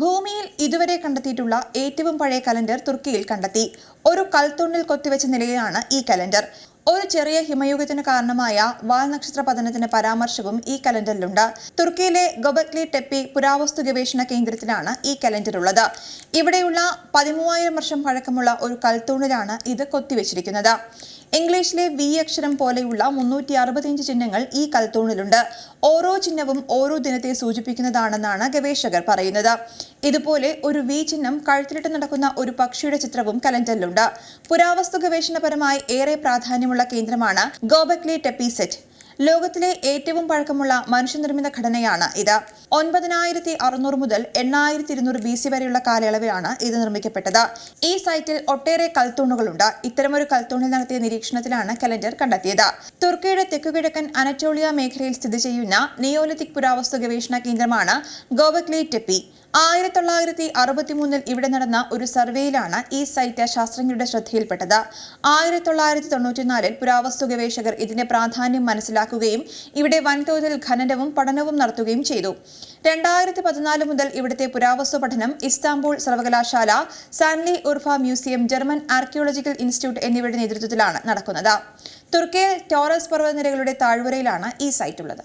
ഭൂമിയിൽ ഇതുവരെ കണ്ടെത്തിയിട്ടുള്ള ഏറ്റവും പഴയ കലണ്ടർ തുർക്കിയിൽ കണ്ടെത്തി. ഒരു കൽത്തുണ്ണിൽ കൊത്തിവെച്ച നിലയിലാണ് ഈ കലണ്ടർ. ഒരു ചെറിയ ഹിമയുഗത്തിന് കാരണമായ വാൽ നക്ഷത്ര പതനത്തിന് പരാമർശവും ഈ കലണ്ടറിലുണ്ട്. തുർക്കിയിലെ ഗൊബക്ലി ടെപ്പി പുരാവസ്തു ഗവേഷണ കേന്ദ്രത്തിലാണ് ഈ കലണ്ടർ ഉള്ളത്. ഇവിടെയുള്ള പതിമൂവായിരം വർഷം പഴക്കമുള്ള ഒരു കൽത്തൂണിലാണ് ഇത് കൊത്തിവെച്ചിരിക്കുന്നത്. ഇംഗ്ലീഷിലെ വി അക്ഷരം പോലെയുള്ള മുന്നൂറ്റി അറുപത്തിയഞ്ച് ചിഹ്നങ്ങൾ ഈ കൽത്തൂണിലുണ്ട് ഓരോ ചിഹ്നവും ഓരോ ദിനത്തെ സൂചിപ്പിക്കുന്നതാണെന്നാണ് ഗവേഷകർ പറയുന്നത്. ഇതുപോലെ ഒരു വി ചിഹ്നം കഴുത്തിലിട്ട് നടക്കുന്ന ഒരു പക്ഷിയുടെ ചിത്രവും കലണ്ടറിലുണ്ട്. പുരാവസ്തു ഗവേഷണപരമായി ഏറെ പ്രാധാന്യമുള്ള കേന്ദ്രമാണ് ഗോബക്ലി ടെപ്പിസെറ്റ്. ലോകത്തിലെ ഏറ്റവും പഴക്കമുള്ള മനുഷ്യനിർമ്മിത ഘടനയാണ് ഇത്. ഒൻപതിനായിരത്തി അറുന്നൂറ് മുതൽ എണ്ണായിരത്തി ഇരുന്നൂറ് ബി സി വരെയുള്ള കാലയളവിലാണ് ഇത് നിർമ്മിക്കപ്പെട്ടത്. ഈ സൈറ്റിൽ ഒട്ടേറെ കൽത്തൂണുകളുണ്ട്. ഇത്തരമൊരു കൽത്തൂണിൽ നടത്തിയ നിരീക്ഷണത്തിലാണ് കലണ്ടർ കണ്ടെത്തിയത്. തുർക്കിയുടെ തെക്കുകിഴക്കൻ അനറ്റോളിയ മേഖലയിൽ സ്ഥിതി ചെയ്യുന്ന നിയോലിത്തിക് പുരാവസ്തു ഗവേഷണ കേന്ദ്രമാണ് ഗോബക്ലി ടെപ്പി. ആയിരത്തി തൊള്ളായിരത്തി അറുപത്തിമൂന്നിൽ ഇവിടെ നടന്ന ഒരു സർവേയിലാണ് ഈ സൈറ്റ് ശാസ്ത്രജ്ഞരുടെ ശ്രദ്ധയിൽപ്പെട്ടത്. ആയിരത്തി തൊള്ളായിരത്തി തൊണ്ണൂറ്റിനാലിൽ പുരാവസ്തു ഗവേഷകർ ഇതിന്റെ പ്രാധാന്യം മനസ്സിലാക്കുകയും ഇവിടെ വൻതോതിൽ ഖനനവും പഠനവും നടത്തുകയും ചെയ്തു. രണ്ടായിരത്തി പതിനാല് മുതൽ ഇവിടുത്തെ പുരാവസ്തു പഠനം ഇസ്താംബൂൾ സർവകലാശാല Sanliurfa museum German archaeological institute എന്നിവയുടെ നേതൃത്വത്തിലാണ് നടക്കുന്നത്. തുർക്കിയിൽ ടോറസ് പർവതനിരകളുടെ താഴ്വരയിലാണ് ഈ സൈറ്റ് ഉള്ളത്.